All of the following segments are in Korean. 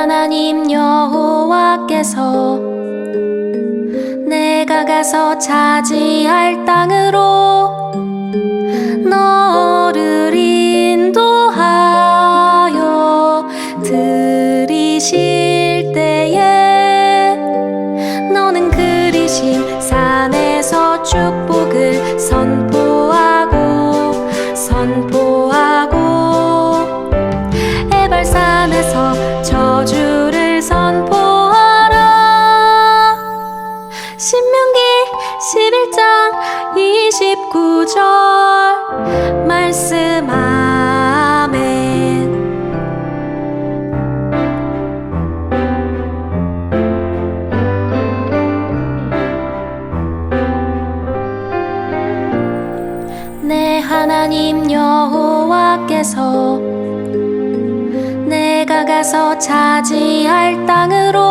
하나님 여호와께서 내가 가서 차지할 땅으로 말씀 아멘 내 하나님 여호와께서 내가 가서 차지할 땅으로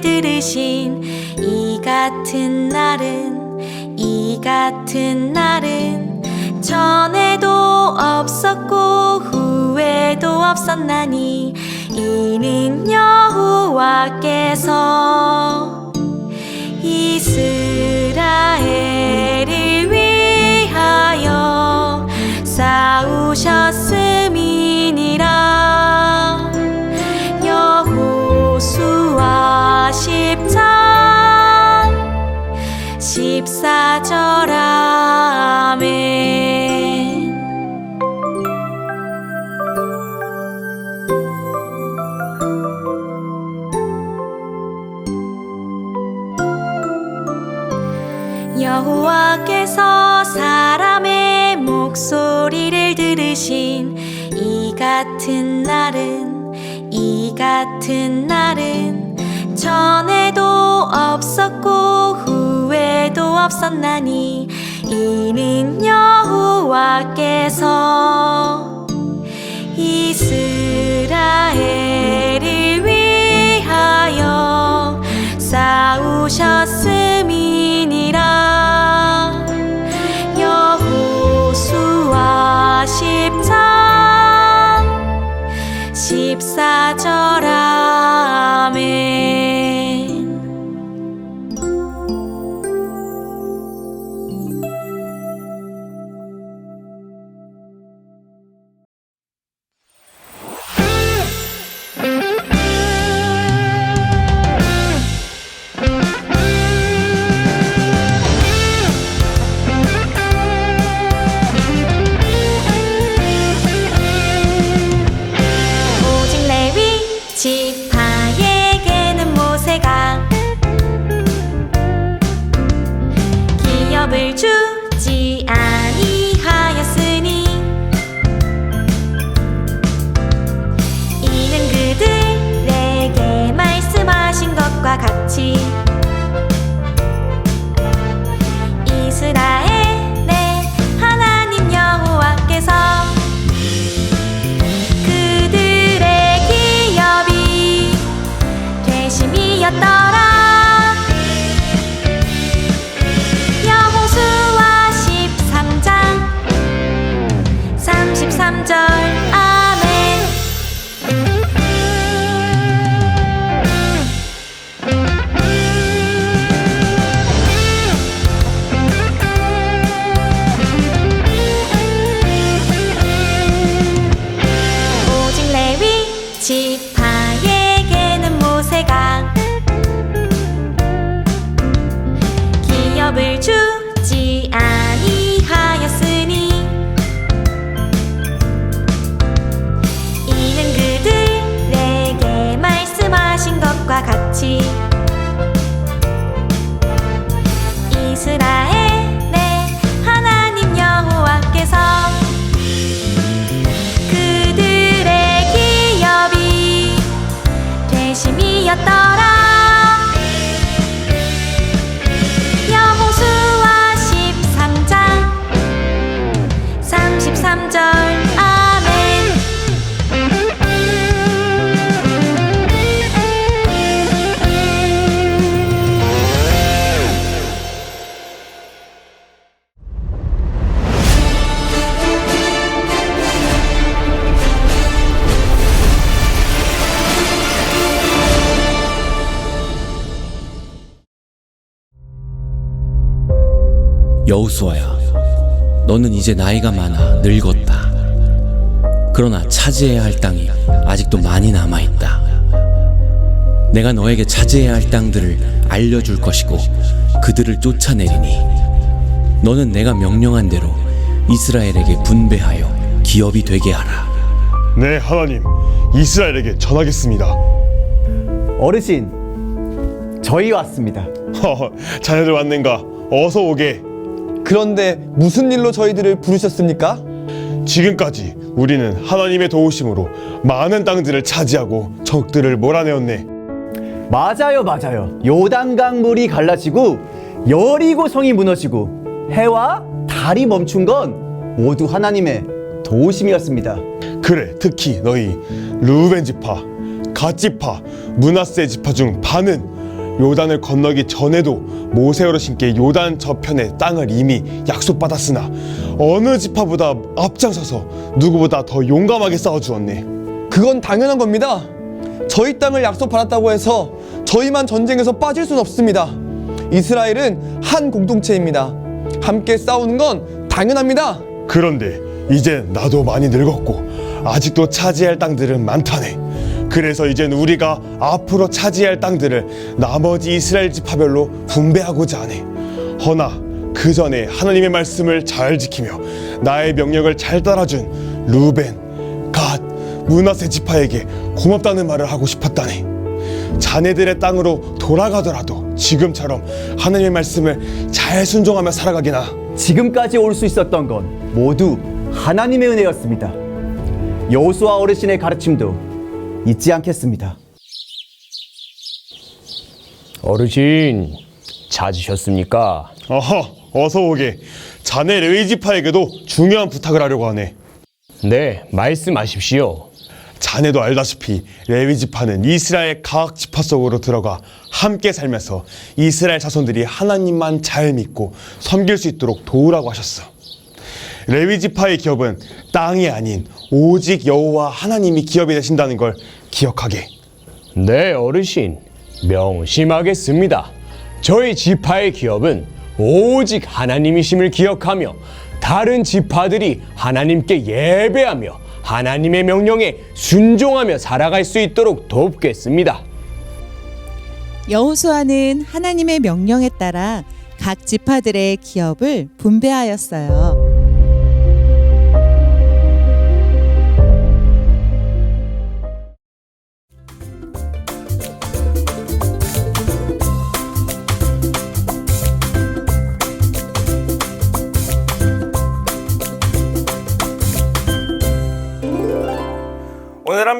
들으신 이 같은 날은 이 같은 날은 전에도 없었고 후에도 없었나니 이는 여호와께서 이스라엘을 위하여 싸우셨음이니 여호와께서 사람의 목소리를 들으신 이 같은 날은 이 같은 날은 전에도 없었고 후에도 없었나니 이는 여호와께서 이스라엘을 위하여 싸우셨음이니라. 여호수아 10장 14 여우수아야, 너는 이제 나이가 많아 늙었다. 그러나 차지해야 할 땅이 아직도 많이 남아 있다. 내가 너에게 차지해야 할 땅들을 알려줄 것이고 그들을 쫓아내리니 너는 내가 명령한 대로 이스라엘에게 분배하여 기업이 되게 하라. 네, 하나님. 이스라엘에게 전하겠습니다. 어르신, 저희 왔습니다. 허허, 자네들 왔는가? 어서 오게. 그런데 무슨 일로 저희들을 부르셨습니까? 지금까지 우리는 하나님의 도우심으로 많은 땅들을 차지하고 적들을 몰아내었네. 맞아요, 맞아요. 요단강 물이 갈라지고 여리고 성이 무너지고 해와 달이 멈춘 건 모두 하나님의 도우심이었습니다. 그래, 특히 너희 루벤 지파, 갓 지파, 문하세 지파 중 반은 요단을 건너기 전에도 모세 어르신께 요단 저편의 땅을 이미 약속받았으나 어느 지파보다 앞장서서 누구보다 더 용감하게 싸워주었네. 그건 당연한 겁니다. 저희 땅을 약속받았다고 해서 저희만 전쟁에서 빠질 순 없습니다. 이스라엘은 한 공동체입니다. 함께 싸우는 건 당연합니다. 그런데 이제 나도 많이 늙었고 아직도 차지할 땅들은 많다네. 그래서 이젠 우리가 앞으로 차지할 땅들을 나머지 이스라엘 지파별로 분배하고자 하네. 허나 그 전에 하나님의 말씀을 잘 지키며 나의 명령을 잘 따라준 루벤, 갓, 문하세 지파에게 고맙다는 말을 하고 싶었다네. 자네들의 땅으로 돌아가더라도 지금처럼 하나님의 말씀을 잘 순종하며 살아가기나. 지금까지 올 수 있었던 건 모두 하나님의 은혜였습니다. 여호수아 어르신의 가르침도 잊지 않겠습니다. 어르신 찾으셨습니까? 어허, 어서 오게. 자네 레위 지파에게도 중요한 부탁을 하려고 하네. 네, 말씀하십시오. 자네도 알다시피 레위 지파는 이스라엘 각 지파 속으로 들어가 함께 살면서 이스라엘 자손들이 하나님만 잘 믿고 섬길 수 있도록 도우라고 하셨어. 레위 지파의 기업은 땅이 아닌 오직 여호와 하나님이 기업이 되신다는 걸 기억하게. 네, 어르신 명심하겠습니다. 저희 지파의 기업은 오직 하나님이심을 기억하며 다른 지파들이 하나님께 예배하며 하나님의 명령에 순종하며 살아갈 수 있도록 돕겠습니다. 여호수아는 하나님의 명령에 따라 각 지파들의 기업을 분배하였어요.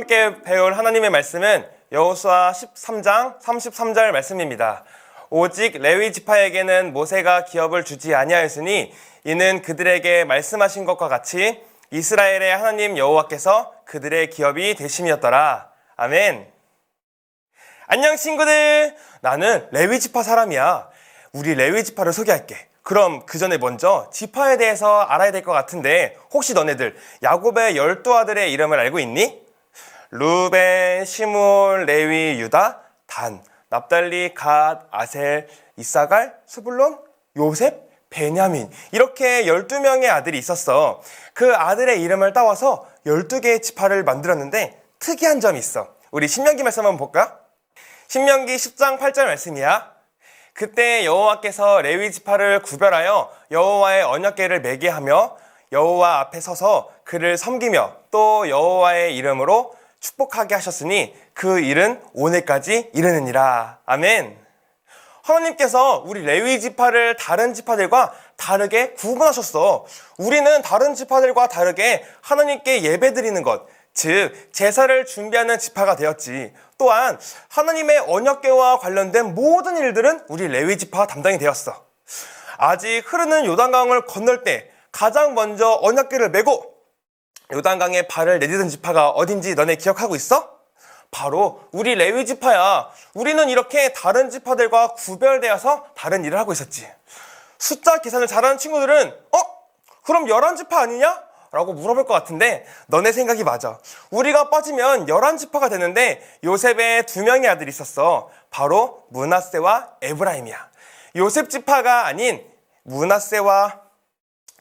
함께 배울 하나님의 말씀은 여호수아 13장 33절 말씀입니다. 오직 레위 지파에게는 모세가 기업을 주지 아니하였으니 이는 그들에게 말씀하신 것과 같이 이스라엘의 하나님 여호와께서 그들의 기업이 되심이었더라. 아멘. 안녕 친구들. 나는 레위 지파 사람이야. 우리 레위 지파를 소개할게. 그럼 그 전에 먼저 지파에 대해서 알아야 될 것 같은데 혹시 너네들 야곱의 열두 아들의 이름을 알고 있니? 루벤, 시므온, 레위, 유다, 단, 납달리, 갓, 아셀, 이사갈, 스불론, 요셉, 베냐민 이렇게 12명의 아들이 있었어. 그 아들의 이름을 따와서 12개의 지파를 만들었는데 특이한 점이 있어. 우리 신명기 말씀 한번 볼까? 신명기 10장 8절 말씀이야. 그때 여호와께서 레위 지파를 구별하여 여호와의 언약궤를 매게 하며 여호와 앞에 서서 그를 섬기며 또 여호와의 이름으로 축복하게 하셨으니 그 일은 오늘까지 이르느니라. 아멘. 하나님께서 우리 레위 지파를 다른 지파들과 다르게 구분하셨어. 우리는 다른 지파들과 다르게 하나님께 예배드리는 것, 즉 제사를 준비하는 지파가 되었지. 또한 하나님의 언약궤와 관련된 모든 일들은 우리 레위 지파 담당이 되었어. 아직 흐르는 요단강을 건널 때 가장 먼저 언약궤를 메고 요단강에 발을 내딛은 지파가 어딘지 너네 기억하고 있어? 바로 우리 레위 지파야. 우리는 이렇게 다른 지파들과 구별되어서 다른 일을 하고 있었지. 숫자 계산을 잘하는 친구들은 어? 그럼 11지파 아니냐? 라고 물어볼 것 같은데 너네 생각이 맞아. 우리가 빠지면 11지파가 되는데 요셉의 두 명의 아들이 있었어. 바로 문하세와 에브라임이야. 요셉 지파가 아닌 문하세와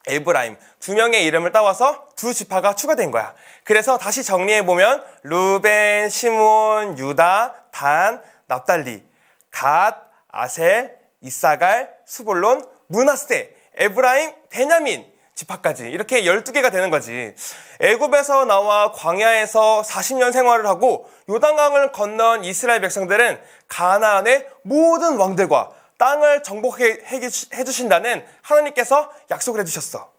에브라임 두 명의 이름을 따와서 두 지파가 추가된 거야. 그래서 다시 정리해 보면 루벤, 시몬, 유다, 단, 납달리, 갓, 아셀, 이사갈, 수볼론, 문하세, 에브라임, 베냐민 지파까지 이렇게 12개가 되는 거지. 애굽에서 나와 광야에서 40년 생활을 하고 요단강을 건넌 이스라엘 백성들은 가나안의 모든 왕들과 땅을 정복해 해주신다는 하나님께서 약속을 해주셨어.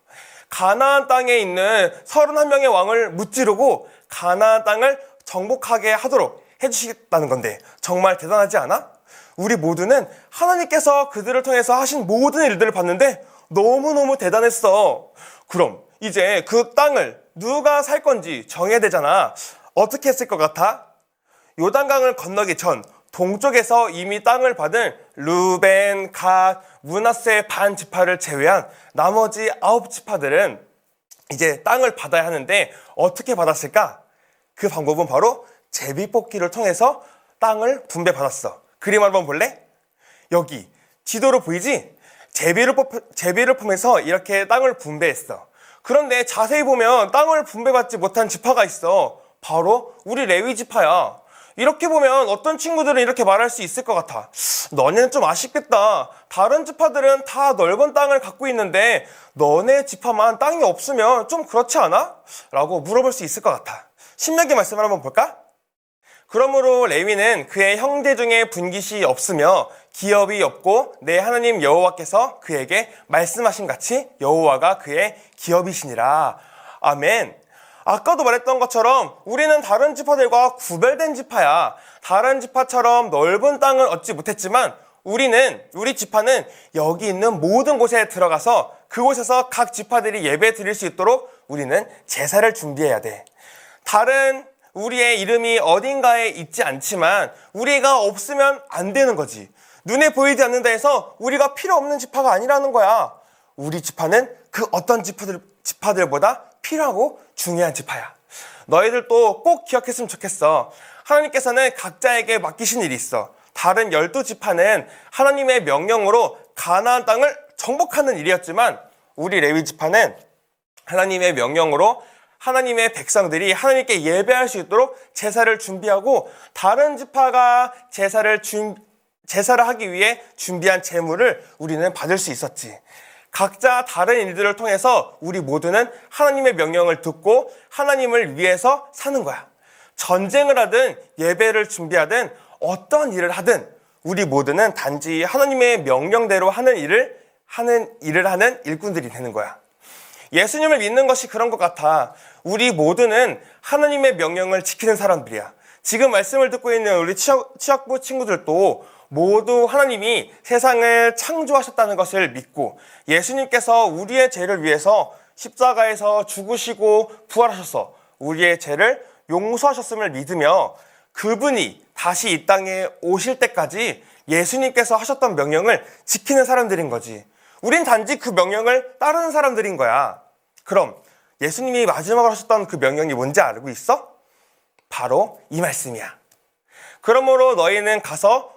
가나안 땅에 있는 31명의 왕을 무찌르고 가나안 땅을 정복하게 하도록 해주시겠다는 건데 정말 대단하지 않아? 우리 모두는 하나님께서 그들을 통해서 하신 모든 일들을 봤는데 너무너무 대단했어. 그럼 이제 그 땅을 누가 살 건지 정해야 되잖아. 어떻게 했을 것 같아? 요단강을 건너기 전 동쪽에서 이미 땅을 받은 루벤, 갓, 문하세 반 지파를 제외한 나머지 아홉 지파들은 이제 땅을 받아야 하는데 어떻게 받았을까? 그 방법은 바로 제비 뽑기를 통해서 땅을 분배받았어. 그림 한번 볼래? 여기 지도로 보이지? 제비를 뽑, 제비를 포함해서 이렇게 땅을 분배했어. 그런데 자세히 보면 땅을 분배받지 못한 지파가 있어. 바로 우리 레위 지파야. 이렇게 보면 어떤 친구들은 이렇게 말할 수 있을 것 같아. 너네는 좀 아쉽겠다. 다른 지파들은 다 넓은 땅을 갖고 있는데 너네 지파만 땅이 없으면 좀 그렇지 않아? 라고 물어볼 수 있을 것 같아. 신명기 말씀을 한번 볼까? 그러므로 레위는 그의 형제 중에 분깃이 없으며 기업이 없고 내 하나님 여호와께서 그에게 말씀하신 같이 여호와가 그의 기업이시니라. 아멘. 아까도 말했던 것처럼 우리는 다른 지파들과 구별된 지파야. 다른 지파처럼 넓은 땅을 얻지 못했지만 우리는 우리 지파는 여기 있는 모든 곳에 들어가서 그곳에서 각 지파들이 예배 드릴 수 있도록 우리는 제사를 준비해야 돼. 다른 우리의 이름이 어딘가에 있지 않지만 우리가 없으면 안 되는 거지. 눈에 보이지 않는다 해서 우리가 필요 없는 지파가 아니라는 거야. 우리 지파는 그 어떤 지파들, 지파들보다 필요하고 중요한 지파야. 너희들도 꼭 기억했으면 좋겠어. 하나님께서는 각자에게 맡기신 일이 있어. 다른 열두 지파는 하나님의 명령으로 가나안 땅을 정복하는 일이었지만 우리 레위 지파는 하나님의 명령으로 하나님의 백성들이 하나님께 예배할 수 있도록 제사를 준비하고 다른 지파가 제사를 준 제사를 하기 위해 준비한 제물을 우리는 받을 수 있었지. 각자 다른 일들을 통해서 우리 모두는 하나님의 명령을 듣고 하나님을 위해서 사는 거야. 전쟁을 하든 예배를 준비하든 어떤 일을 하든 우리 모두는 단지 하나님의 명령대로 하는 일을 하는 일을 하는 일꾼들이 되는 거야. 예수님을 믿는 것이 그런 것 같아. 우리 모두는 하나님의 명령을 지키는 사람들이야. 지금 말씀을 듣고 있는 우리 취학, 취학부 친구들도 모두 하나님이 세상을 창조하셨다는 것을 믿고 예수님께서 우리의 죄를 위해서 십자가에서 죽으시고 부활하셔서 우리의 죄를 용서하셨음을 믿으며 그분이 다시 이 땅에 오실 때까지 예수님께서 하셨던 명령을 지키는 사람들인 거지. 우린 단지 그 명령을 따르는 사람들인 거야. 그럼 예수님이 마지막으로 하셨던 그 명령이 뭔지 알고 있어? 바로 이 말씀이야. 그러므로 너희는 가서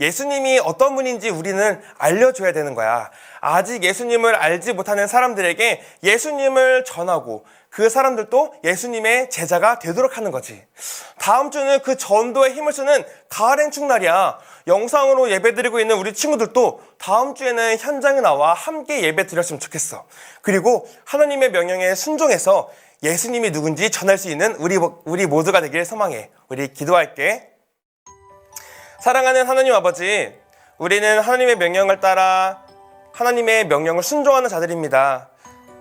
예수님이 어떤 분인지 우리는 알려줘야 되는 거야. 아직 예수님을 알지 못하는 사람들에게 예수님을 전하고 그 사람들도 예수님의 제자가 되도록 하는 거지. 다음 주는 그 전도에 힘을 쓰는 가을 행 축날이야. 영상으로 예배 드리고 있는 우리 친구들도 다음 주에는 현장에 나와 함께 예배 드렸으면 좋겠어. 그리고 하나님의 명령에 순종해서 예수님이 누군지 전할 수 있는 우리, 우리 모두가 되길 소망해. 우리 기도할게. 사랑하는 하나님 아버지, 우리는 하나님의 명령을 따라 하나님의 명령을 순종하는 자들입니다.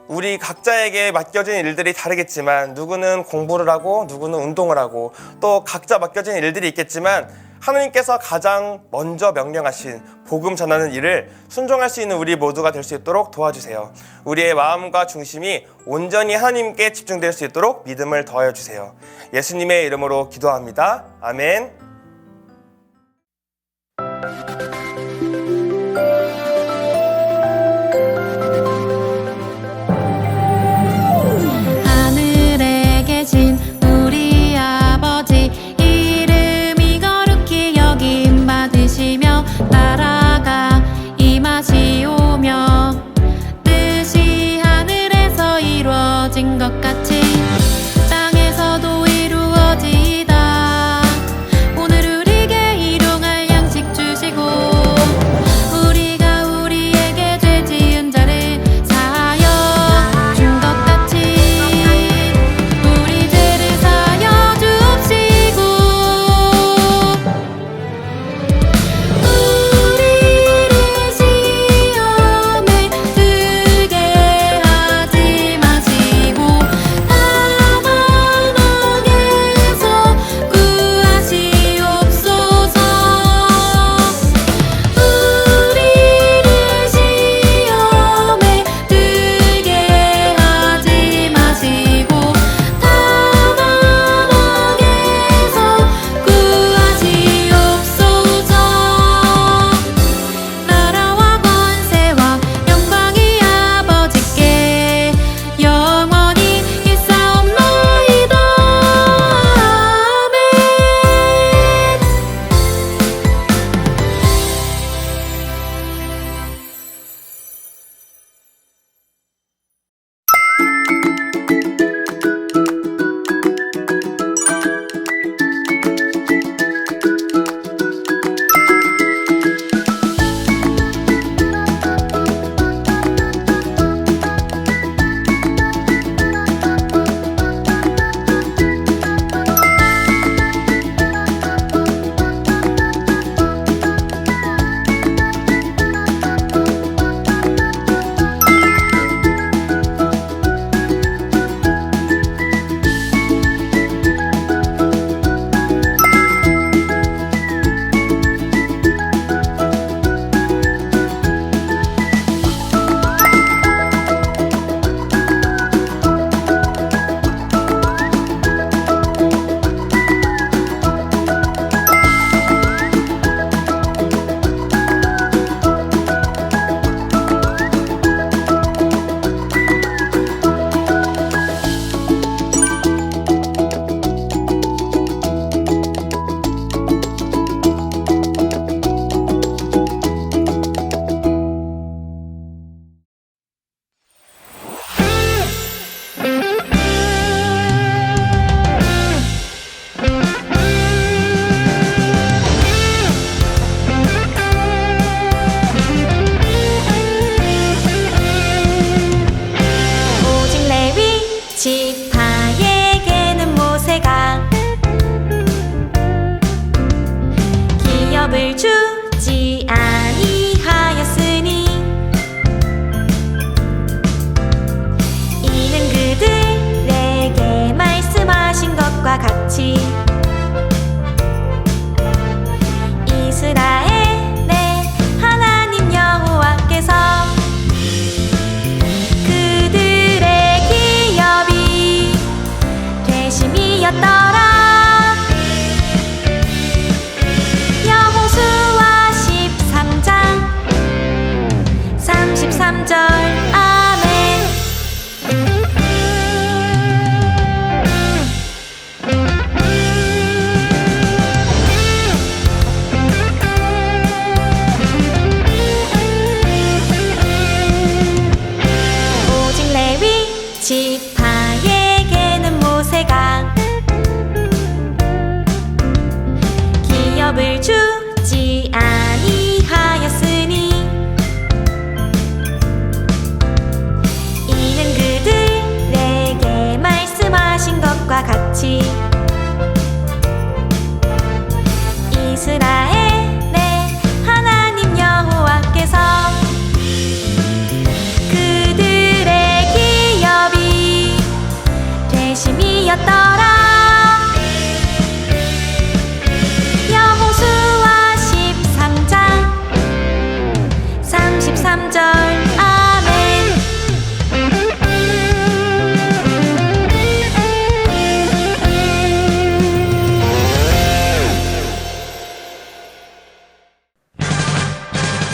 우리 각자에게 맡겨진 일들이 다르겠지만 누구는 공부를 하고 누구는 운동을 하고 또 각자 맡겨진 일들이 있겠지만 하나님께서 가장 먼저 명령하신 복음 전하는 일을 순종할 수 있는 우리 모두가 될 수 있도록 도와주세요. 우리의 마음과 중심이 온전히 하나님께 집중될 수 있도록 믿음을 더하여 주세요. 예수님의 이름으로 기도합니다. 아멘.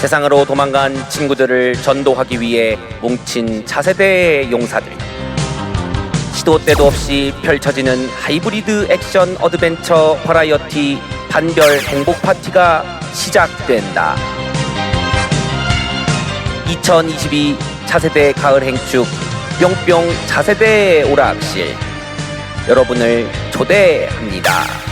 세상으로 도망간 친구들을 전도하기 위해 뭉친 차세대 용사들. 시도 때도 없이 펼쳐지는 하이브리드 액션 어드벤처 버라이어티 반별 행복 파티가 시작된다. 2022 차세대 가을 행축 뿅뿅 차세대 오락실 여러분을 초대합니다.